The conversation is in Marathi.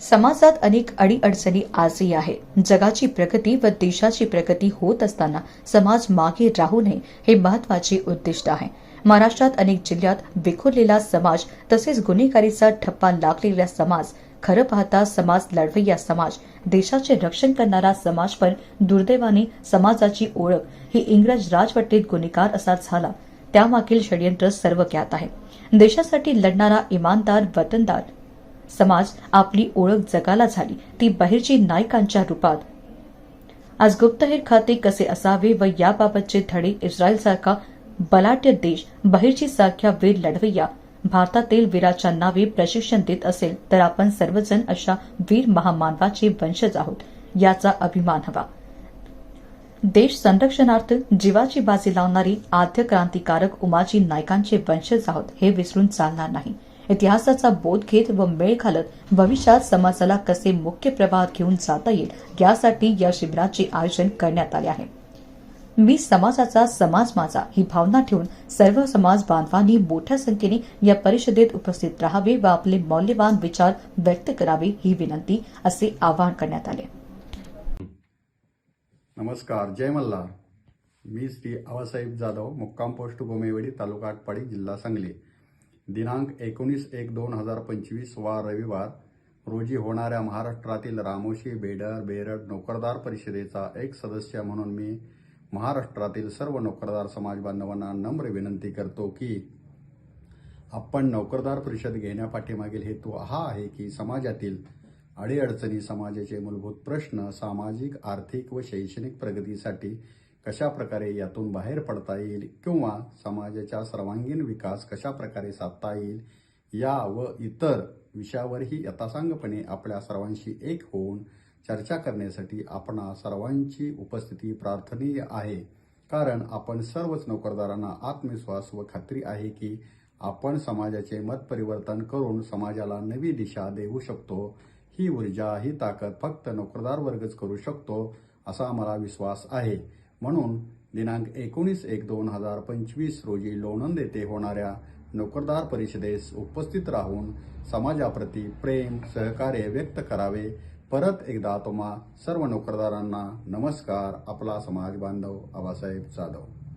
समाजात अनेक अडीअडचणी आजही आहे. जगाची प्रगती व देशाची प्रगती होत असताना समाज मागे राहू नये हे महत्त्वाचे उद्दिष्ट आहे. महाराष्ट्रात अनेक जिल्ह्यात विखुरलेला समाज तसेच गुन्हेगारीचा ठप्पा लागलेला समाज खरं पाहता समाज लढवय्या समाज देशाचे रक्षण करणारा समाज पण दुर्दैवाने समाजाची ओळख ही इंग्रज राजवटीत गुन्हेगार असा झाला. त्यामागील षडयंत्र सर्व ज्ञात आहे. देशासाठी लढणारा इमानदार वतनदार समाज आपली ओळख जगाला झाली. ती बाहेरची नायकांच्या रूपात. आज गुप्तहेर खाते कसे असावे व याबाबतचे धडे इस्रायलसारखा बलाढ्य देश बहिर्जी सारख्या वीर लढवय्या भारतातील वीराच्या नावे प्रशिक्षण देत असेल तर आपण सर्वजण अशा वीर महामानवाचे वंशज आहोत याचा अभिमान हवा. देश संरक्षणार्थ जीवाची बाजी लावणारी आद्य क्रांतिकारक उमाजी नायकांचे वंशज आहोत हे विसरून चालणार नाही. इतिहासाचा बोध घेत व मेळ घालत भविष्यात समाजाला कसे मुख्य प्रवाहात घेऊन जाता येईल यासाठी या शिबिराचे आयोजन करण्यात आले आहे. मी समाजाचा समाज माझा ही भावना ठेवून सर्व समाज बांधवांनी मोठ्या संख्येने या परिषदेत उपस्थित राहावे व आपले मौल्यवान विचार व्यक्त करावे ही विनंती असे आवाहन करण्यात आले. नमस्कार जय मल्हार. मी श्री आवासाहेब जाधव मुक्काम पोस्ट गोमेवाडी तालुका आटपाडी जिल्हा सांगली. दिनांक एकोणीस एक दोन हजार पंचवीस वा रविवार रोजी होणाऱ्या महाराष्ट्रातील रामोशी बेडर बेरड नोकरदार परिषदेचा एक सदस्य म्हणून मी महाराष्ट्रातील सर्व नोकरदार समाज बांधवांना नम्र विनंती करतो की आपण नोकरदार परिषद घेण्यापाठीमागील हेतू हा आहे की समाजातील अडीअडचणी समाजाचे मूलभूत प्रश्न सामाजिक आर्थिक व शैक्षणिक प्रगतीसाठी कशा प्रकारे यातून बाहेर पडता येईल किंवा समाजाचा सर्वांगीण विकास कशा प्रकारे साधता येईल या व इतर विषयावरही यथासांगपणे आपल्या सर्वांशी एक होऊन चर्चा करण्यासाठी आपणा सर्वांची उपस्थिती प्रार्थनीय आहे. कारण आपण सर्वच नोकरदारांना आत्मविश्वास व खात्री आहे की आपण समाजाचे मत परिवर्तन करून समाजाला नवी दिशा देऊ शकतो. ही ऊर्जा ही ताकद फक्त नोकरदार वर्गच करू शकतो असा मला विश्वास आहे. म्हणून दिनांक एकोणीस एक दोन हजार पंचवीस रोजी लोणंद येथे होणाऱ्या नोकरदार परिषदेस उपस्थित राहून समाजाप्रती प्रेम सहकार्य व्यक्त करावे. परत एकदा तुम्हा सर्व नोकरदारांना नमस्कार. आपला समाज बांधव आबासाहेब जाधव.